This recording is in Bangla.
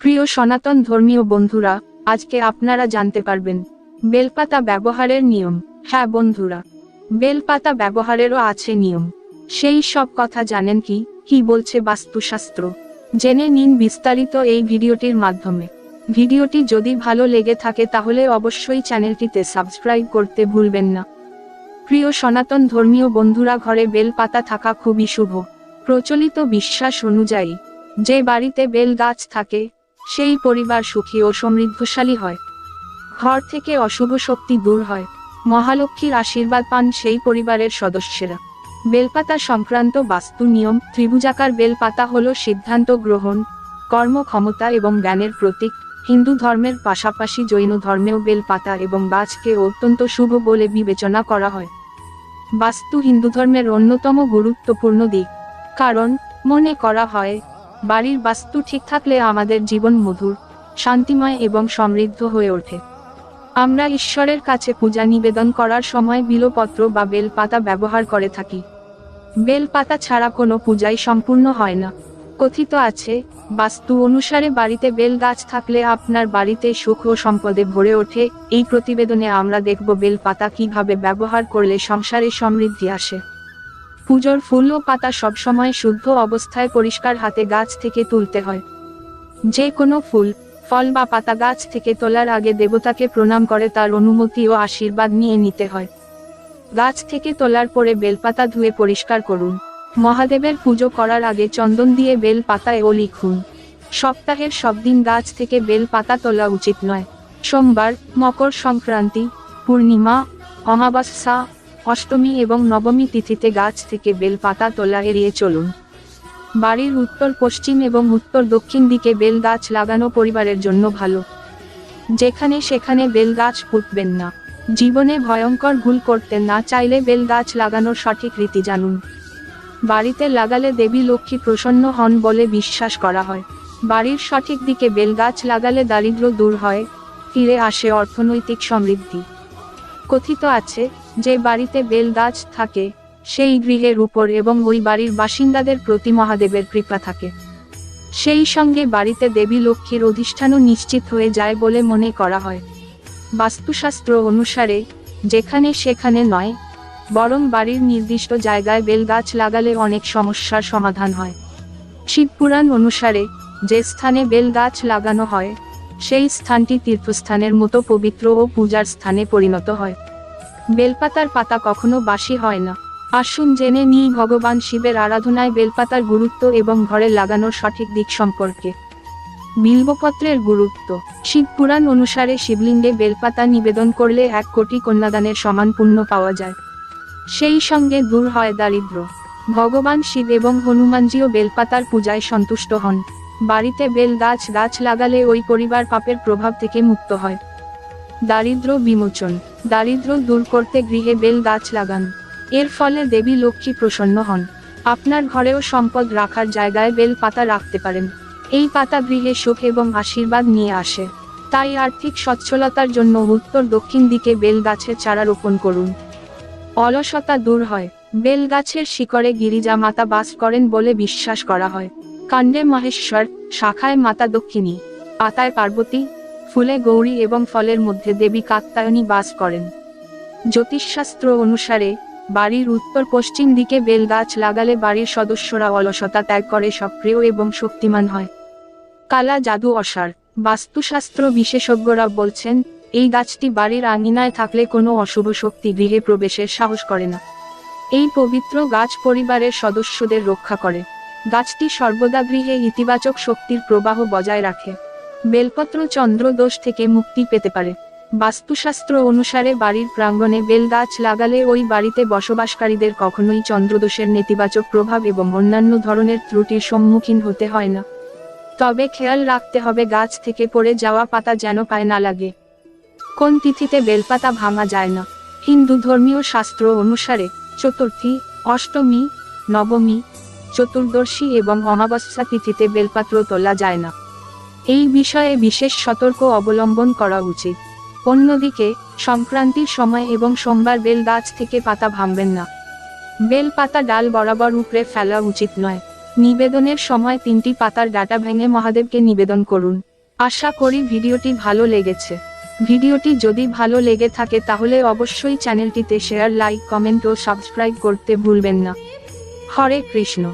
প্রিয় সনাতন ধর্মীয় বন্ধুরা, আজকে আপনারা জানতে পারবেন বেলপাতা ব্যবহারের নিয়ম। হ্যাঁ বন্ধুরা, বেলপাতা ব্যবহারেরও আছে নিয়ম। সেই সব কথা জানেন কি কি বলছে বাস্তুশাস্ত্র? জেনে নিন বিস্তারিত এই ভিডিওটির মাধ্যমে। ভিডিওটি যদি ভালো লেগে থাকে তাহলে অবশ্যই চ্যানেলটিতে সাবস্ক্রাইব করতে ভুলবেন না। প্রিয় সনাতন ধর্মীয় বন্ধুরা, ঘরে বেলপাতা থাকা খুবই শুভ। প্রচলিত বিশ্বাস অনুযায়ী, যে বাড়িতে বেল গাছ থাকে সেই পরিবার সুখী ও সমৃদ্ধশালী হয়। ঘর থেকে অশুভ শক্তি দূর হয়। মহালক্ষ্মীর আশীর্বাদ পান সেই পরিবারের সদস্যেরা। বেলপাতা সংক্রান্ত বাস্তু নিয়ম, ত্রিভুজাকার বেলপাতা হল সিদ্ধান্ত গ্রহণ, কর্মক্ষমতা এবং জ্ঞানের প্রতীক। হিন্দু ধর্মের পাশাপাশি জৈন ধর্মেও বেলপাতা এবং গাছকে অত্যন্ত শুভ বলে বিবেচনা করা হয়। বাস্তু হিন্দু ধর্মের অন্যতম গুরুত্বপূর্ণ দিক। কারণ, মনে করা হয় বাড়ির বাস্তু ঠিক থাকলে আমাদের জীবন মধুর, শান্তিময় এবং সমৃদ্ধ হয়ে ওঠে। আমরা ঈশ্বরের কাছে পূজা নিবেদন করার সময় বিলপত্র বা বেলপাতা ব্যবহার করে থাকি। বেলপাতা ছাড়া কোনো পূজাই সম্পূর্ণ হয় না। কথিত আছে, বাস্তু অনুসারে বাড়িতে বেল গাছ থাকলে আপনার বাড়িতে সুখ ও সম্পদে ভরে ওঠে। এই প্রতিবেদনে আমরা দেখব বেলপাতা কীভাবে ব্যবহার করলে সংসারে সমৃদ্ধি আসে। পুজোর ফুল ও পাতা সবসময় শুদ্ধ অবস্থায় পরিষ্কার হাতে গাছ থেকে তুলতে হয়। যে কোনো ফুল, ফল বা পাতা গাছ থেকে তোলার আগে দেবতাকে প্রণাম করে তার অনুমতি ও আশীর্বাদ নিয়ে নিতে হয়। গাছ থেকে তোলার পরে বেলপাতা ধুয়ে পরিষ্কার করুন। মহাদেবের পুজো করার আগে চন্দন দিয়ে বেল পাতায় ও লিখুন। সপ্তাহের সব দিন গাছ থেকে বেল পাতা তোলা উচিত নয়। সোমবার, মকর সংক্রান্তি, পূর্ণিমা, অমাবস্যা অষ্টমী এবং নবমী তিথিতে গাছ থেকে বেল পাতা তোলা এড়িয়ে চলুন। বাড়ির উত্তর, পশ্চিম এবং উত্তর দক্ষিণ দিকে বেল গাছ লাগানো পরিবারের জন্য ভালো। যেখানে সেখানে বেল গাছ পুঁতবেন না। জীবনে ভয়ঙ্কর ভুল করতে না চাইলে বেল গাছ লাগানোর সঠিক রীতি জানুন। বাড়িতে লাগালে দেবী লক্ষ্মী প্রসন্ন হন বলে বিশ্বাস করা হয়। বাড়ির সঠিক দিকে বেল গাছ লাগালে দারিদ্র্য দূর হয়, ফিরে আসে অর্থনৈতিক সমৃদ্ধি। কথিত আছে যে বাড়িতে বেল গাছ থাকে, সেই গৃহের উপর এবং ওই বাড়ির বাসিন্দাদের প্রতি মহাদেবের কৃপা থাকে। সেই সঙ্গে বাড়িতে দেবী লক্ষ্মীর অধিষ্ঠানও নিশ্চিত হয়ে যায় বলে মনে করা হয়। বাস্তুশাস্ত্র অনুসারে, যেখানে সেখানে নয়, বরং বাড়ির নির্দিষ্ট জায়গায় বেলগাছ লাগালে অনেক সমস্যার সমাধান হয়। শিবপুরাণ অনুসারে, যে স্থানে বেলগাছ লাগানো হয়, সেই স্থানটি তীর্থস্থানের মতো পবিত্র ও পূজার স্থানে পরিণত হয়। বেলপাতার পাতা কখনো বাসি হয় না। আসুন জেনে নিই ভগবান শিবের আরাধনায় বেলপাতার গুরুত্ব এবং ঘরে লাগানোর সঠিক দিক সম্পর্কে। বিল্বপত্রের গুরুত্ব। শিবপুরাণ অনুসারে শিবলিঙ্গে বেলপাতা নিবেদন করলে এক কোটি কন্যাদানের সমান পুণ্য পাওয়া যায়। সেই সঙ্গে দূর হয় দারিদ্র। ভগবান শিব এবং হনুমানজিও বেলপাতার পূজায় সন্তুষ্ট হন। বাড়িতে বেল গাছ গাছ লাগালে ওই পরিবার পাপের প্রভাব থেকে মুক্ত হয়। দারিদ্র বিমোচন। দারিদ্র দূর করতে গৃহে বেল গাছ লাগান। এর ফলে দেবী লক্ষ্মী প্রসন্ন হন। আপনার ঘরেও সম্পদ রাখার জায়গায় বেল পাতা রাখতে পারেন। এই পাতা গৃহে সুখ এবং আশীর্বাদ নিয়ে আসে। তাই আর্থিক সচ্ছলতার জন্য উত্তর দক্ষিণ দিকে বেল গাছের চারা রোপণ করুন। অলসতা দূর হয়। বেল গাছের শিকড়ে গিরিজা মাতা বাস করেন বলে বিশ্বাস করা হয়। কাণ্ডে মহেশ্বর, শাখায় মাতা দক্ষিণী। পাতায় পার্বতী ফুলে গৌরী এবং ফলের মধ্যে দেবী কাত্তায়নী বাস করেন। জ্যোতিষশাস্ত্র অনুসারে, বাড়ির উত্তর পশ্চিম দিকে বেল গাছ লাগালে বাড়ির সদস্যরা অলসতা ত্যাগ করে, সক্রিয় এবং শক্তিমান হয়। কালা জাদু অসার। বাস্তুশাস্ত্র বিশেষজ্ঞরা বলছেন, এই গাছটি বাড়ির আঙিনায় থাকলে কোনো অশুভ শক্তি গৃহে প্রবেশের সাহস করে না। এই পবিত্র গাছ পরিবারের সদস্যদের রক্ষা করে। গাছটি সর্বদা গৃহে ইতিবাচক শক্তির প্রবাহ বজায় রাখে। বেলপত্র চন্দ্রদোষ থেকে মুক্তি পেতে পারে। বাস্তুশাস্ত্র অনুসারে বাড়ির প্রাঙ্গণে বেল গাছ লাগালে ওই বাড়িতে বসবাসকারীদের কখনোই চন্দ্রদোষের নেতিবাচক প্রভাব এবং অন্যান্য ধরনের ত্রুটির সম্মুখীন হতে হয় না। তবে খেয়াল রাখতে হবে গাছ থেকে পড়ে যাওয়া পাতা যেন পায় না লাগে। কোন তিথিতে বেলপাতা ভাঙা যায় না? হিন্দু ধর্মীয় শাস্ত্র অনুসারে চতুর্থী, অষ্টমী, নবমী, চতুর্দশী এবং অমাবস্যা তিথিতে বেলপাত্র তোলা যায় না। এই বিষয়ে বিশেষ সতর্ক অবলম্বন করা উচিত। অন্যদিকে, সংক্রান্তির সময় এবং সোমবার বেল গাছ থেকে পাতা ভাঙবেন না। বেল পাতা ডাল বরাবর উপড়ে ফেলা উচিত নয়। নিবেদনের সময় তিনটি পাতার ডাটা ভেঙে মহাদেবকে নিবেদন করুন। আশা করি ভিডিওটি ভালো লেগেছে। ভিডিওটি যদি ভালো লেগে থাকে তাহলে অবশ্যই চ্যানেলটিতে শেয়ার, লাইক, কমেন্ট ও সাবস্ক্রাইব করতে ভুলবেন না। হরে কৃষ্ণ।